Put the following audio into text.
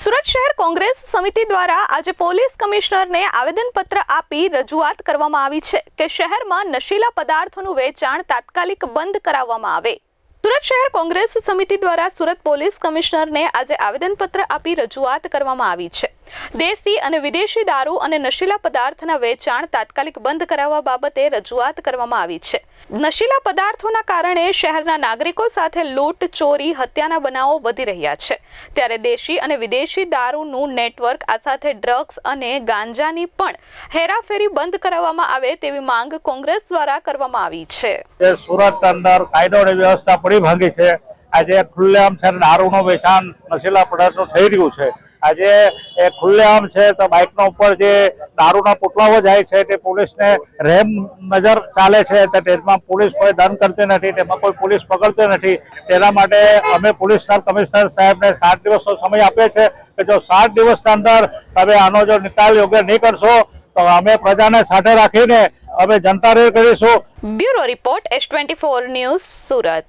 સુરત શહેર કોંગ્રેસ સમિતિ દ્વારા આજે પોલીસ કમિશનરને આવેદનપત્ર આપી રજૂઆત કરવામાં આવી છે કે શહેરમાં નશીલા પદાર્થોનું વેચાણ તાત્કાલિક બંધ કરાવવામાં આવે. સુરત શહેર કોંગ્રેસ સમિતિ દ્વારા સુરત પોલીસ કમિશનરને આજે આવેદનપત્ર આપી રજૂઆત કરવામાં આવી છે. દેશી અને વિદેશી દારૂ અને નશીલા પદાર્થના વેચાણ તાત્કાલિક બંધ કરાવવા બાબતે રજૂઆત કરવામાં આવી છે. નશીલા પદાર્થોના કારણે શહેરના નાગરિકો સાથે લૂંટ, ચોરી, હત્યાના બનાવો વધી રહ્યા છે. ત્યારે દેશી અને વિદેશી દારૂનું નેટવર્ક, આ સાથે ડ્રગ્સ અને ગાંજાની પણ હેરાફેરી બંધ કરાવવામાં આવે તેવી માંગ કોંગ્રેસ દ્વારા કરવામાં આવી છે. સુરત અંદર કાયદો અને વ્યવસ્થા પડી ભાંગી છે. આજે ખુલ્લેઆમ છે દારૂનું વેચાણ નશીલા પદાર્થો થઈ રહ્યું છે. આજે ખુલ્લેઆમ છે તો બાઇકનો ઉપર જે દારૂના પુટલાઓ જાય છે તે પોલીસને રેમ નજર ચાલે છે તેમાં પોલીસ કોઈ દંડ કરતી નથી, તેમાં કોઈ પોલીસ પકડતી નથી. તેના માટે અમે પોલીસ કમિશનર સાહેબને સાત દિવસનો સમય આપીએ છે કે જો સાત દિવસના અંદર તમે આનો જો નિકાલ યોગ્ય નહીં કરશો, તો અમે પ્રજાને સાથે રાખીને અમે જનતા રેડ કરીશું. Bureau report S twenty four news Surat.